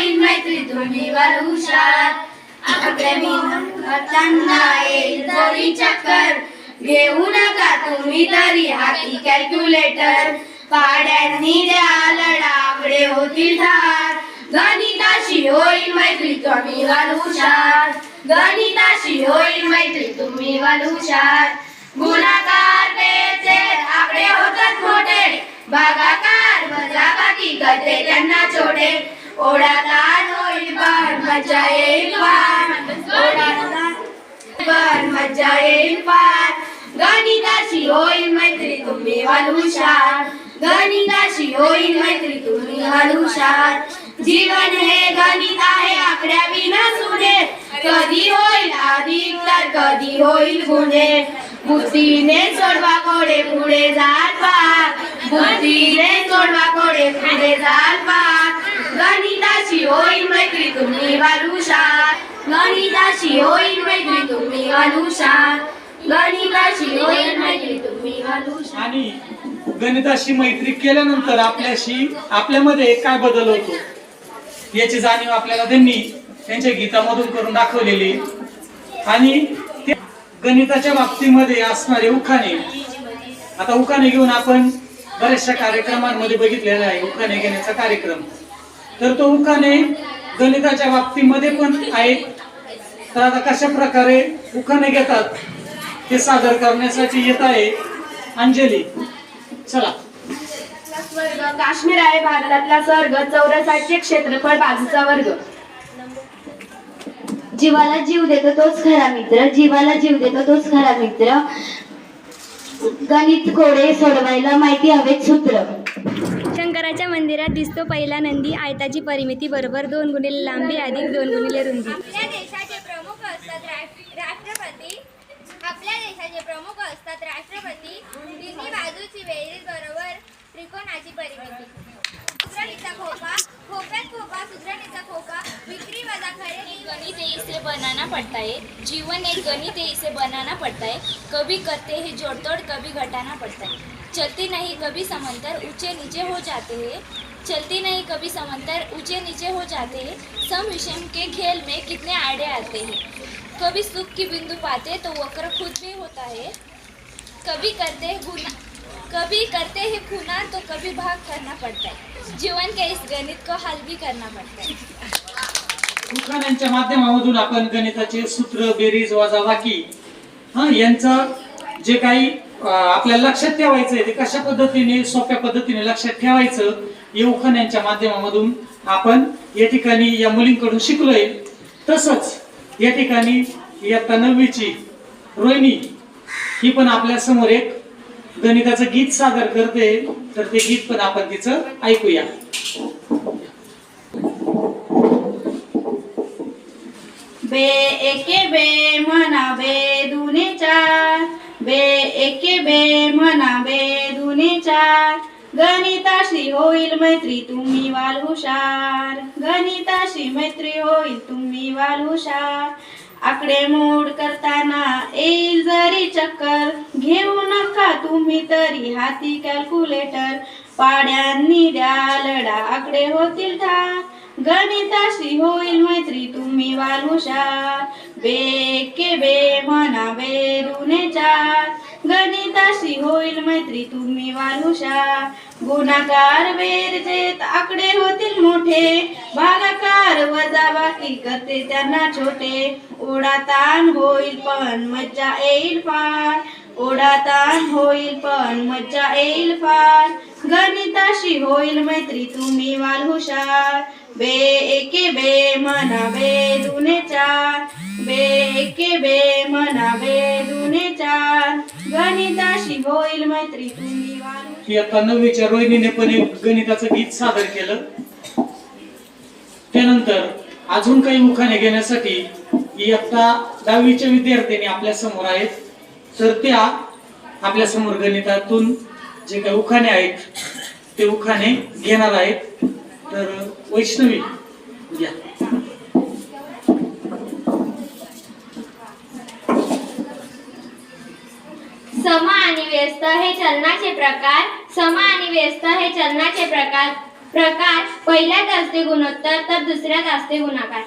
होईल मैत्री तुम्ही वर हुशार आकडेमी येईल जरी चक्कर. घेऊ नका तुम्ही तरी हाती कॅल्क्युलेटर पाड्यांनी द्या लढावडे होतील धार. गणिताशी होईल मैत्री तुम्ही वर हुशार. गणिताशी होईल मैत्री तुम्ही वर हुशार. गुणाकार बेचे आकडे होतात मोठे. भागाकार वजाबाकी करते त्यांना छोटे. ओढाताण होईल पण मजा येईल पार. ओढाताण पण मजा येईल पार. गणिताशी होईल मैत्री तुम्ही व्हाल गणिताशी होईल मैत्री तुम्ही व्हाल जीवन हे गणित आहे आकड्या विना सुने कधी होईल अधिक तर कधी होईल गुन्हे बुद्धीने सोडवा कोडे पुढे जात पार. बुद्धीने सोडवा कोडे पुढे जात पार. गणिताशी होईल मैत्री तुम्ही व्हाल गणिताची होईल मैत्री तुम्ही व्हाल गणिताची होईल मैत्री तुम्ही व्हाल आणि गणिताशी मैत्री केल्यानंतर आपल्याशी आपल्यामध्ये काय बदल होतो? याची जाणीव आपल्याला त्यांनी त्यांच्या गीतामधून करून दाखवलेली. आणि गणिताच्या बाबतीमध्ये असणारे उखाणे. आता उखाणे घेऊन आपण बऱ्याचशा कार्यक्रमांमध्ये बघितलेला आहे उखाणे घेण्याचा कार्यक्रम. तर तो उखाणे गणिताच्या बाबतीमध्ये पण आहे. तर आता कशा प्रकारे उखाणे घेतात ते सादर करण्यासाठी येत आहे. अंजली चला. काश्मीर आहे भारतातला स्वर्ग चौऱ्यासाठचे क्षेत्रफळ बाजूचा वर्ग. जीवाला जीव देतो तोच खरा मित्र. जीवाला जीव देतो तोच खरा मित्र. गणित कोडे सोडवायला माहिती हवेत सूत्र. शंकराच्या मंदिरात दिसतो पहिला नंदी आयताची परिमिती बरोबर दोन गुणिले लांबी अधिक दोन गुणिले रुंदी. आपल्या देशाचे प्रमुख असतात राष्ट्र- राष्ट्रपती. आपल्या देशाचे प्रमुख असतात राष्ट्रपती. तिन्ही बाजूची बेरीज बरोबर त्रिकोणाची परिमिती. सुधरणीचा खोका खोक्यात खोका खोका विक्री वजा खरेदी गणित इसे बनाना पड़ता है जीवन एक गणित है इसे बनाना पड़ता है कभी करते हैं जोड़तोड़ कभी घटाना पड़ता है। चलती नहीं कभी समंतर ऊंचे नीचे हो जाते हैं। चलती नहीं कभी समंतर ऊंचे नीचे हो जाते हैं। सम विषम के खेल में कितने आड़े आते हैं। कभी सुख की बिंदु पाते तो वक्र खुद भी होता है। कभी करते गुना कभी करते हैं खूना तो कभी भाग करना पड़ता है। जीवन के इस गणित को हल भी करना पड़ता है। उखाण्यांच्या माध्यमामधून आपण गणिताचे सूत्र बेरीज वजाबाकी हा यांचं जे काही आपल्या आपल्याला लक्षात ठेवायचं आहे ते कशा पद्धतीने सोप्या पद्धतीने लक्षात ठेवायचं हे उखाण्यांच्या माध्यमामधून आपण या ठिकाणी या मुलींकडून शिकलोय. तसंच या ठिकाणी इयत्ता नववीची रोहिणी ही पण आपल्यासमोर एक गणिताचं गीत सादर करते तर ते गीत पण आपण तिचं ऐकूया. बे एके बे म्हणा बे दुने चार. बे एके बे म्हणा बे दुने चार. गणिताशी होईल मैत्री तुम्ही वाल हुशार. गणिताशी मैत्री होईल तुम्ही वाल हुशार. आकडे मोड करताना येईल जरी चक्कर. घेऊ नका तुम्ही तरी हाती कॅल्क्युलेटर पाड्यांनी द्या लढा आकडे होतील ठार गणिताशी होईल मैत्री तुम्ही वालुशार बेके बे के बे म्हणा बे दुने चार. गणिताशी होईल मैत्री तुम्ही वालुशार गुणाकार गुणाकार बेरजेत आकडे होतील मोठे. भागाकार वजाबाकी करते त्यांना छोटे. ओढाताण होईल पण मज्जा येईल फार. ओढाताण होईल पण मज्जा येईल फार. गणिताशी होईल मैत्री तुम्ही वाल हुशार. बे एके बे म्हणा बे दुने चार. बे एके बे म्हणा बे दुने चार. गणिताशी होईल मैत्री तुम्ही वाल हुशार. इयत्ता नववीच्या रोहिणीने पण एक गणिताचं गीत सादर केलं. त्यानंतर अजून काही उखाणे घेण्यासाठी इयत्ता दहावीच्या विद्यार्थ्यांनी आपल्यासमोर आहेत. तर त्या आपल्यासमोर गणितातून जे काही उखाणे आहेत ते उखाणे घेणार आहेत. तर वैष्णवी या. सम आणि व्यस्त हे चलनाचे प्रकार सम आणि व्यस्त हे चलनाचे प्रकार. प्रकार पहिल्यात असते गुणोत्तर तर दुसऱ्यात असते गुणाकार.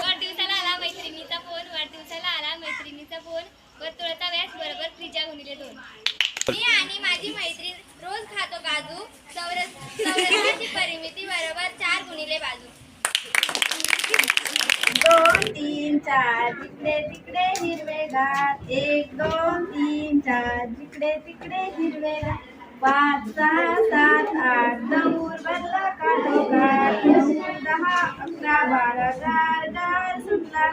वाढदिवसाला आला मैत्रिणीचा फोन वाढदिवसाला आला मैत्रिणीचा फोन. वर्तुळाचा व्यास बरोबर त्रिज्या गुणिले दोन. मी आणि माझी मैत्रीण रोज खातो काजू. चौरस परिमिती बरोबर चार गुणिले बाजू. दोन तीन चार जिकडे तिकडे हिरवेगार. एक दोन तीन चार जिकडे तिकडे हिरवेगार. पाच सहा सात आठ दौर बनला काढोगार. नऊ दहा अकरा बारा गार गार सुटला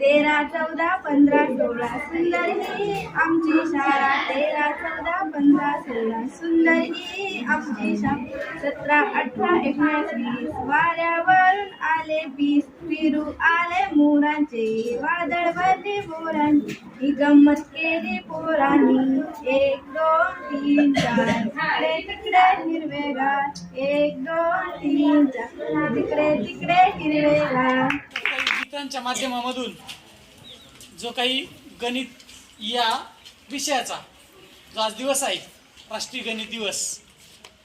तेरा चौदा पंधरा सोळा सुंदर ही आमची शाळा. तेरा चौदा पंधरा सोळा सुंदर ही आमची शाळा. सतरा अठरा एकोणीस वीस वाऱ्यावरून आले पीस फिरू आले मोरांचे वादळ भरले मोरांची. ही गंमत केली पोरांनी. एक दोन तीन चार. तिकडे तिकडे हिरवेगार एक दोन तीन चार. तिकडे तिकडे हिरवेगार काही माध्यमामधून जो काही गणित या विषयाचा जो आज दिवस आहे राष्ट्रीय गणित दिवस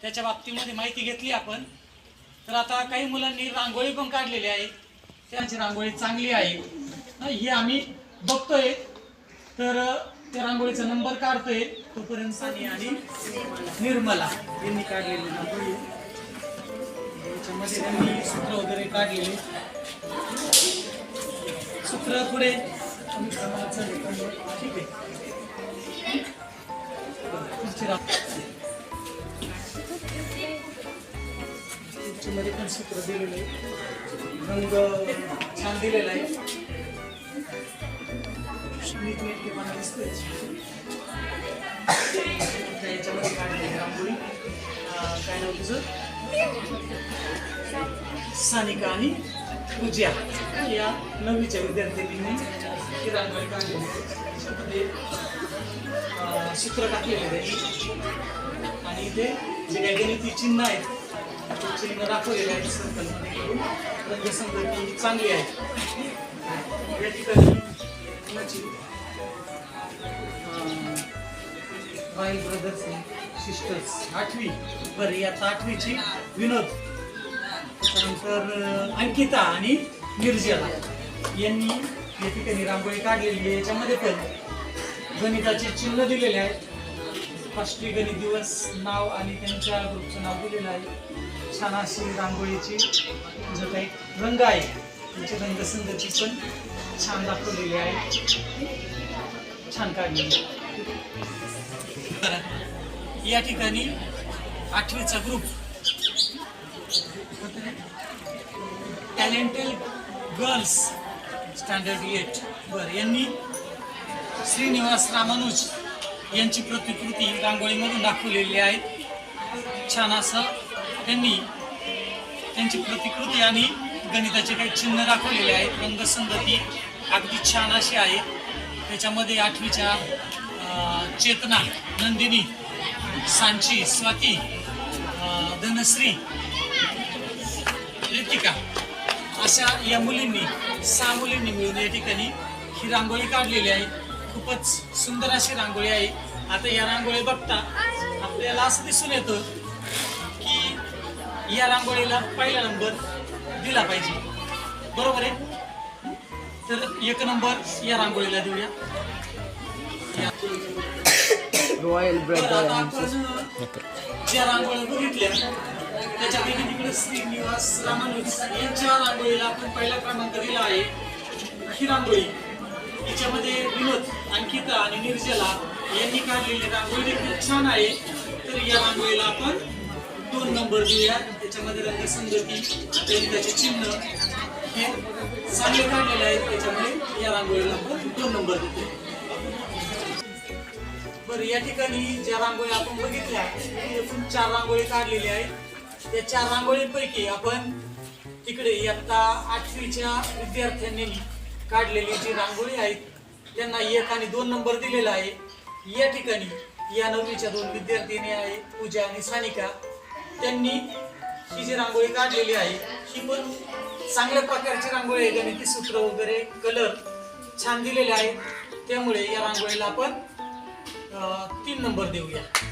त्याच्या बाबतीमध्ये माहिती घेतली आपण. तर आता काही मुलांनी रांगोळी पण काढलेली आहे. त्यांची रांगोळी चांगली आहे. हे आम्ही बघतोय. तर त्या रांगोळीचा नंबर काढतोय. तोपर्यंत सानी आणि निर्मला यांनी काढलेली रांगोळी. त्याच्यामध्ये त्यांनी सूत्र वगैरे काढलेले. सूत्र पुढे. ठीक आहे. पण सूत्र दिलेलं आहे. रंग छान दिलेला आहे. नीटनेटकेपणा दिसतोय. याच्यामध्ये काय रांगोळी काय नाव तुझं? सानिका आणि पूजा. या नववीच्या विद्यार्थिनींनी ही काढली सूत्र टाकलेले त्यांनी आणि इथे जे काही गणिती चिन्ह आहेत ते चिन्ह दाखवलेले आहेत संकल्पने करून रंगसंगती चांगली आहे. या ठिकाणी कुणाची अं, रॉयल ब्रदर्स सिस्टर्स आठवी बरं यात आठवीची विनोद. त्यानंतर अंकिता आणि निर्जला. यांनी या ठिकाणी रांगोळी काढलेली आहे. याच्यामध्ये पण गणिताचे चिन्ह दिलेले आहेत राष्ट्रीय गणित दिवस नाव आणि त्यांच्या ग्रुपचं नाव दिलेलं आहे. छान अशी रांगोळीची जो काही रंग आहे त्यांची रंगसंगती पण छान दाखवलेली आहे. छान काढलेली बरं. या ठिकाणी आठवीचा group talented girls standard eight बरं यांनी श्रीनिवास रामानुज यांची प्रतिकृती रांगोळीमधून दाखवलेली आहे. छान असं त्यांनी त्यांची प्रतिकृती आणि गणिताचे काही चिन्ह दाखवलेले आहेत. रंगसंगती अगदी छान अशी आहे. त्याच्यामध्ये आठवीच्या चेतना नंदिनी सांची स्वाती अं, धनश्री रितिका अशा या मुलींनी सहा मुलींनी मिळून या ठिकाणी ही रांगोळी काढलेली आहे. खूपच सुंदर अशी रांगोळी आहे. आता या रांगोळी बघता आपल्याला असं दिसून येतं की या रांगोळीला पहिला नंबर दिला पाहिजे. बरोबर आहे? तर एक नंबर या रांगोळीला देऊया. तर आता आपण ज्या रांगोळ्या बघितल्या त्याच्यापैकी तिकडे श्रीनिवास रामानुज यांच्या रांगोळीला आपण पहिला क्रमांक दिला आहे. ही रांगोळी याच्यामध्ये विनोद अंकिता आणि निर्जला यांनी काढलेली रांगोळी देखील छान आहे. तर या रांगोळीला आपण दोन नंबर देऊया. त्याच्यामध्ये रंगसंगती चिन्ह हे चांगले काढलेले आहेत. त्याच्यामुळे या रांगोळीला आपण दोन नंबर देतो बरं या ठिकाणी ज्या रांगोळी आपण बघितल्या एकूण चार रांगोळी काढलेल्या आहेत. त्या चार रांगोळींपैकी आपण तिकडे इयत्ता आठवीच्या विद्यार्थ्यांनी काढलेली जी रांगोळी आहेत त्यांना एक आणि दोन नंबर दिलेला आहे. या ठिकाणी या नववीच्या दोन विद्यार्थिनी आहे पूजा आणि सानिका. त्यांनी ही जी रांगोळी काढलेली आहे ही पण चांगल्या प्रकारची रांगोळी आहे. गणिती सूत्र वगैरे कलर छान दिलेले आहेत. त्यामुळे या रांगोळीला आपण तीन नंबर देऊया.